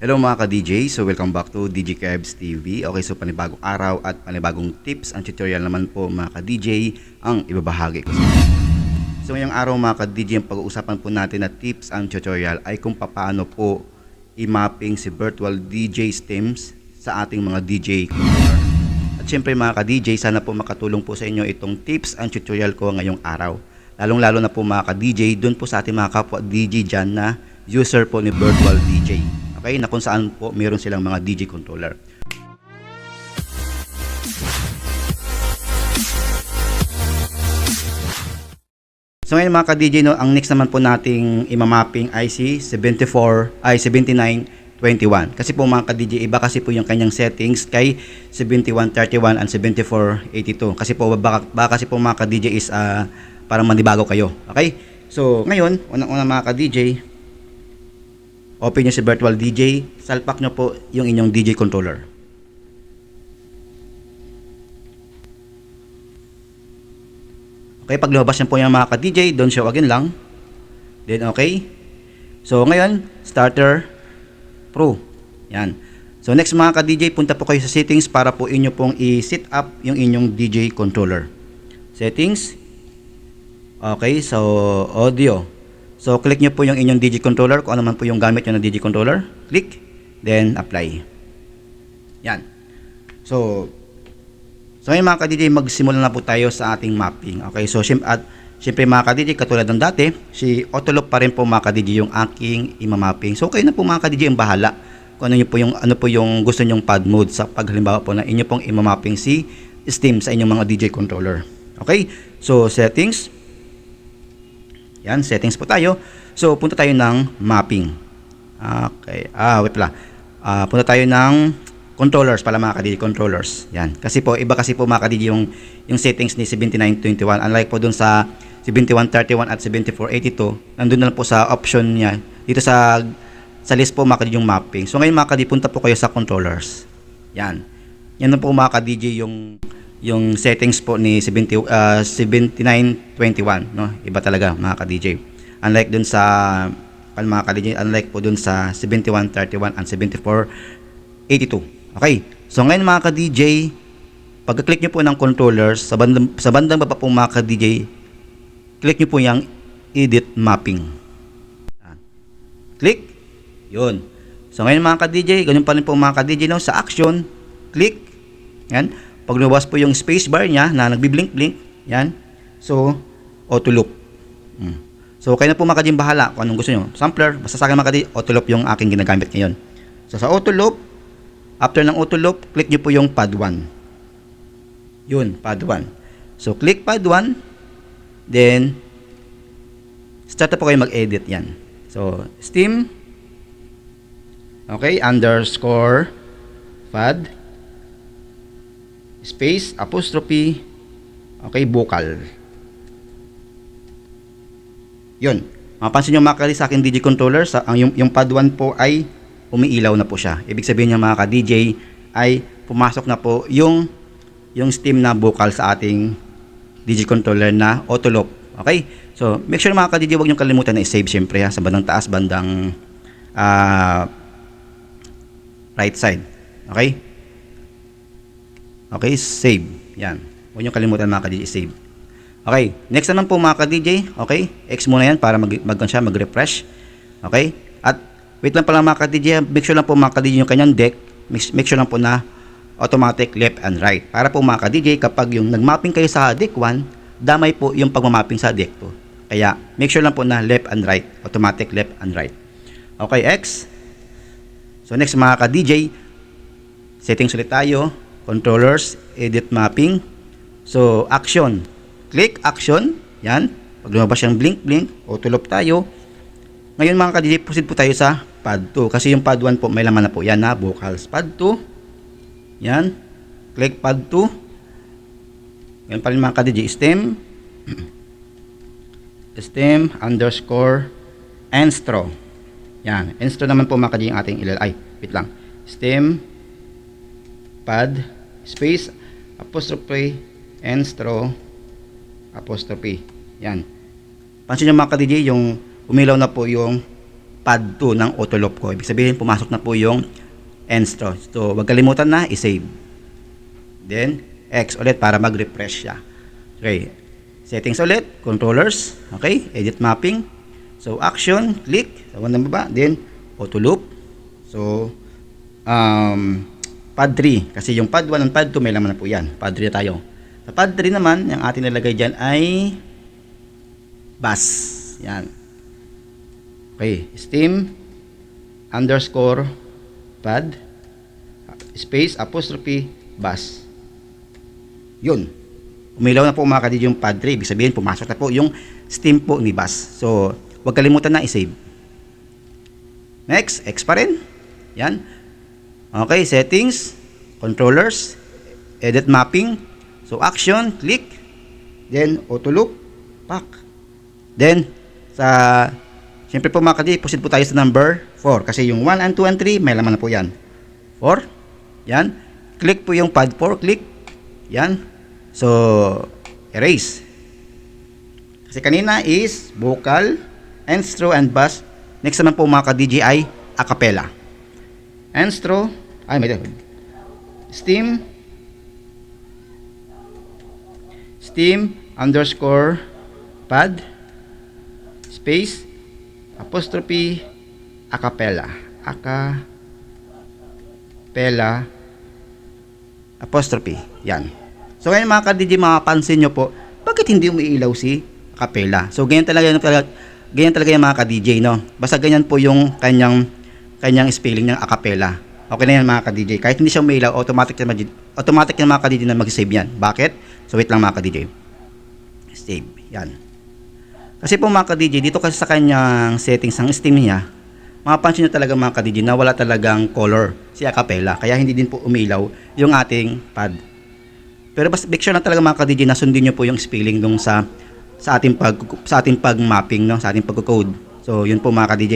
Hello mga ka-DJ, so welcome back to DJ Kebs TV. Okay, so panibagong araw at panibagong tips and tutorial naman po mga ka-DJ ang ibabahagi ko. So ngayong araw mga ka-DJ, ang pag-uusapan po natin na tips and tutorial ay kung paano po i-mapping si virtual DJ stems sa ating mga DJ controller. At syempre mga ka-DJ, sana po makatulong po sa inyo itong tips and tutorial ko ngayong araw. Lalong-lalo na po mga ka-DJ, doon po sa ating mga kapwa DJ dyan na user po ni virtual DJ. Okay, na kung saan po meron silang mga DJ controller. So ngayon mga ka-DJ, no, ang next naman po nating imamapping IC 74, ay 7921. Kasi po mga ka-DJ, iba kasi po yung kanyang settings kay 7131 and 7482. Kasi po baka, baka kasi po mga ka-DJ is ah, parang manibago kayo. Okay? So ngayon, unang-una mga ka-DJ, open nyo si virtual DJ, salpak nyo po yung inyong DJ controller. Okay, pag lumabas yan po yung mga ka-DJ, don't show again lang. Then okay. So ngayon, starter pro. Yan. So next mga ka-DJ, punta po kayo sa settings para po inyo pong i-set up yung inyong DJ controller. Settings. Okay, so audio. So click nyo po yung inyong DJ controller, kung ano man po yung gamit nyo na DJ controller. Click, then apply. Yan. So, So ngayon mga ka-DJ, magsimula na po tayo sa ating mapping. Okay, so at, syempre mga ka-DJ, katulad ng dati, si Autoloop pa rin po mga ka-DJ yung aking imamapping. So kayo na po mga ka-DJ ang bahala kung ano, yung po yung, ano po yung gusto nyong pad mode sa paghalimbawa po na inyo pong imamapping si Steam sa inyong mga DJ controller. Okay, so settings. Yan, settings po tayo. So punta tayo ng mapping. Okay, ah, wait pala. Ah, punta tayo ng controllers pala mga kadidi controllers. Yan. Kasi po iba kasi po mga kadidi yung yung settings ni 7921 unlike po dun sa 7131 at 7482 nandun na lang po sa option niya. Dito sa sa list po mga kadidi yung mapping. So ngayon mga kadidi punta po kayo sa controllers. Yan. Yan na po mga kadidi yung yung settings po ni 70, uh, 7921 no iba talaga mga ka-DJ unlike dun sa pan mga ka-DJ unlike po dun sa 7131 and 7482 Okay. So ngayon mga ka-DJ, pagka-click nyo po ng controllers, sa bandang, sa bandang baba po mga ka-DJ, click nyo po yung edit mapping. Click. Yun. So ngayon mga ka-DJ, ganun pa rin po mga ka-DJ no, sa action, click. Yan. Pag lumabas po yung spacebar niya na nagbi-blink-blink, yan. So, auto loop. Hmm. So, kayo na po mga bahala kung anong gusto nyo. Sampler, basta sa akin mga auto loop yung aking ginagamit ngayon. So, sa auto loop, After ng auto loop, click nyo po yung pad 1. Yun, pad 1. So, click pad 1. Then, start na po kayo mag-edit yan. So, steam. Okay, underscore pad. Space, apostrophe. Okay, vocal. Yun. Mapansin nyo mga kali sa aking DJ controller, sa, ang, yung, yung pad 1 po ay umiilaw na po siya. Ibig sabihin niya mga ka-DJ ay pumasok na po yung yung steam na vocal sa ating DJ controller na auto loop. Okay? So, make sure mga ka-DJ huwag niyo kalimutan na i-save syempre ha, sa bandang taas, bandang uh, right side. Okay? Okay, save. Yan. Huwag niyo kalimutan mga ka-DJ save. Okay, next naman po mga ka-DJ. Okay, X muna yan para mag, mag, siya, mag-refresh. Okay? At Wait lang pala mga ka-DJ, make sure lang po mga ka-DJ yung kanyang deck, make sure lang po na automatic left and right. Para po mga ka-DJ, kapag yung nag-mapping kayo sa deck 1, damay po yung pag-mapping sa deck 2. Kaya, make sure lang po na left and right, automatic left and right. Okay, X. So next mga ka-DJ, settings ulit tayo, controllers, edit mapping. So, action. Click action. Yan. Pag lumabas yung blink, blink, auto loop tayo. Ngayon mga proceed po tayo sa pad 2. Kasi yung pad 1 po, may laman na po. Yan na, vocals. Pad 2. Yan. Click pad 2. Yan pa rin mga ka-DJ. Stem. Stem underscore enstro. Yan. Enstro naman po mga ka-DJ yung ating. Ay, wait lang. Stem pad space apostrophe enstro apostrophe. Yan. Pansin nyo mga ka-DJ, yung umilaw na po yung pad 2 ng auto loop ko. Ibig sabihin, pumasok na po yung Enstro. So, wag kalimutan na, i-save. Then, X ulit para mag-refresh siya. Okay. Settings ulit, controllers, okay, edit mapping. So, action, click, sa unang baba, then, auto loop. So, um, pad 3, kasi yung pad 1 and pad 2 may laman na po yan. Pad 3 na tayo. Sa pad 3 naman, yung ating nilagay dyan ay bus. Yan. Okay, steam underscore pad space apostrophe bus. Yun. Umilaw na po mga kadid yung pad 3. Ibig sabihin, pumasok na po yung steam po ni bus. So, huwag kalimutan na i-save. Next, X pa rin. Yan. Okay, settings, controllers, edit mapping. So, action, click. Then, auto loop, pack. Then, sa, siyempre po mga kadid, proceed po tayo sa number 4. Kasi yung 1 and 2 and 3, may laman na po yan. 4. Yan. Click po yung pad 4. Click. Yan. So, erase. Kasi kanina is vocal, enstro, and bass. Next naman po mga ka-DJI, acapella. Enstro, ay may Steam, Steam underscore pad, space, apostrophe, acapella. Acapella, apostrophe. Yan. So ngayon mga ka-DJ, mapapansin nyo po, bakit hindi umiilaw si Capella? So ganyan talaga, talaga ganyan talaga yung mga ka-DJ, no? Basta ganyan po yung kanyang kanyang spelling ng acapella. Okay na yan mga ka-DJ. Kahit hindi siya umiilaw, automatic na automatic na mga ka-DJ na mag-save yan. Bakit? So wait lang mga ka-DJ. Save. Yan. Kasi po mga ka-DJ, dito kasi sa kanyang settings ng Steam niya, mapapansin nyo talaga mga ka-DJ na wala talagang color si acapella. Kaya hindi din po umilaw yung ating pad. Pero basta make sure na talaga mga ka-DJ na sundin nyo po yung spelling nung sa sa ating pag sa ating pag-mapping no, sa ating pag-code. So, yun po mga ka-DJ.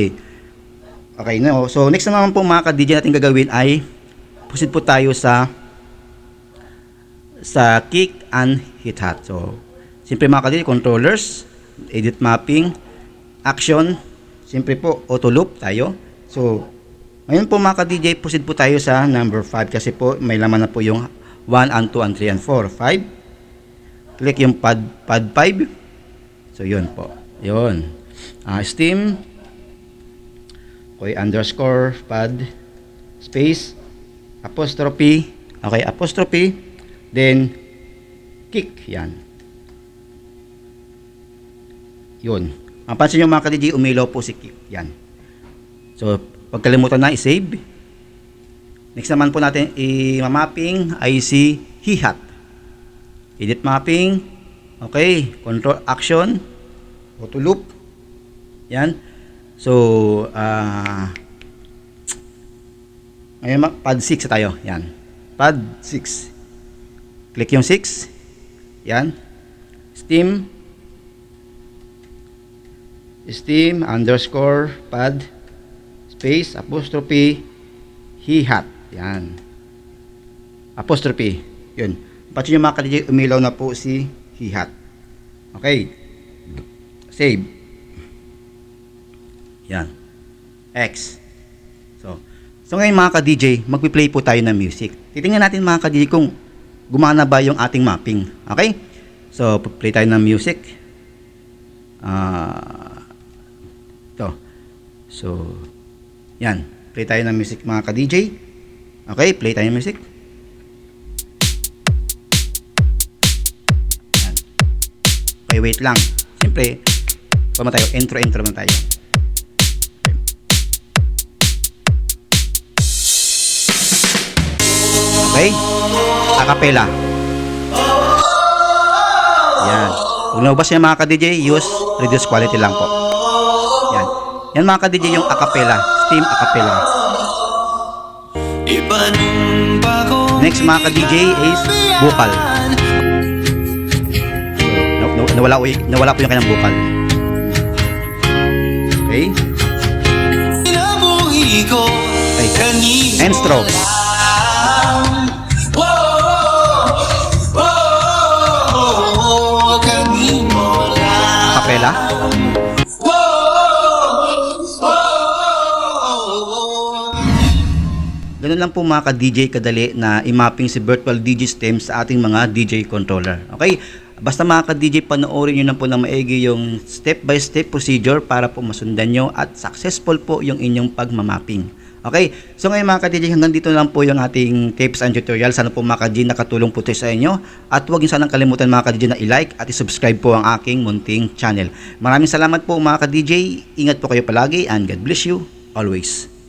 Okay, no. So, next naman po mga ka-DJ natin gagawin ay proceed po tayo sa sa kick and hit hat. So, siyempre mga ka-DJ, controllers, edit mapping, action, siyempre po auto loop tayo. So, ngayon po mga ka-DJ, proceed po tayo sa number 5 kasi po may laman na po yung 1 and 2 and 3 and 4. 5. Click yung pad, pad 5. So, yun po. Yun. Uh, steam. Okay, underscore pad. Space. Apostrophe. Okay, apostrophe. Then, kick. Yan. Yun. Ang pansin nyo mga ka-DJ, umilaw po si kick. Yan. So, pagkalimutan na, i-save. Next naman po natin i-mapping ay si hi-hat. Edit mapping. Okay, control action. Auto loop. Yan. So, ah uh, ngayon pad 6 tayo. Yan. Pad 6. Click yung 6. Yan. Steam. Steam underscore pad space apostrophe hi-hat. Yan. Apostrophe. Yun. Pati yung mga kaligi, umilaw na po si hi-hat. Okay. Save. Yan. X. So, so ngayon mga ka-DJ, magpi-play po tayo ng music. Titingnan natin mga ka-DJ kung gumana ba yung ating mapping. Okay? So, play tayo ng music. Ah, uh, to. So, yan. Play tayo ng music mga ka-DJ. Okay, play tayo ng music. Yan. Okay, wait lang. Siyempre, pama tayo, intro-intro naman tayo. Okay? Acapella. Yan. Kung naubas niya mga ka-DJ, use reduce quality lang po. Yan. Yan mga ka-DJ yung acapella. Steam acapella. Next mga ka-DJ is vocal. So, na- na- nawala, nawala po yung kanyang vocal. Okay? Okay. Enstro. Acapella. Lang po mga ka-DJ kadali na i-mapping si virtual DJ stem sa ating mga DJ controller. Okay? Basta mga ka-DJ, panoorin nyo na po ng maigi yung step-by-step procedure para po masundan nyo at successful po yung inyong pagmamapping. Okay? So ngayon mga ka-DJ, hanggang dito lang po yung ating tips and tutorial. Sana po mga ka-DJ nakatulong po ito sa inyo. At huwag niyo sanang kalimutan mga ka-DJ na i-like at i-subscribe po ang aking munting channel. Maraming salamat po mga ka-DJ. Ingat po kayo palagi and God bless you always.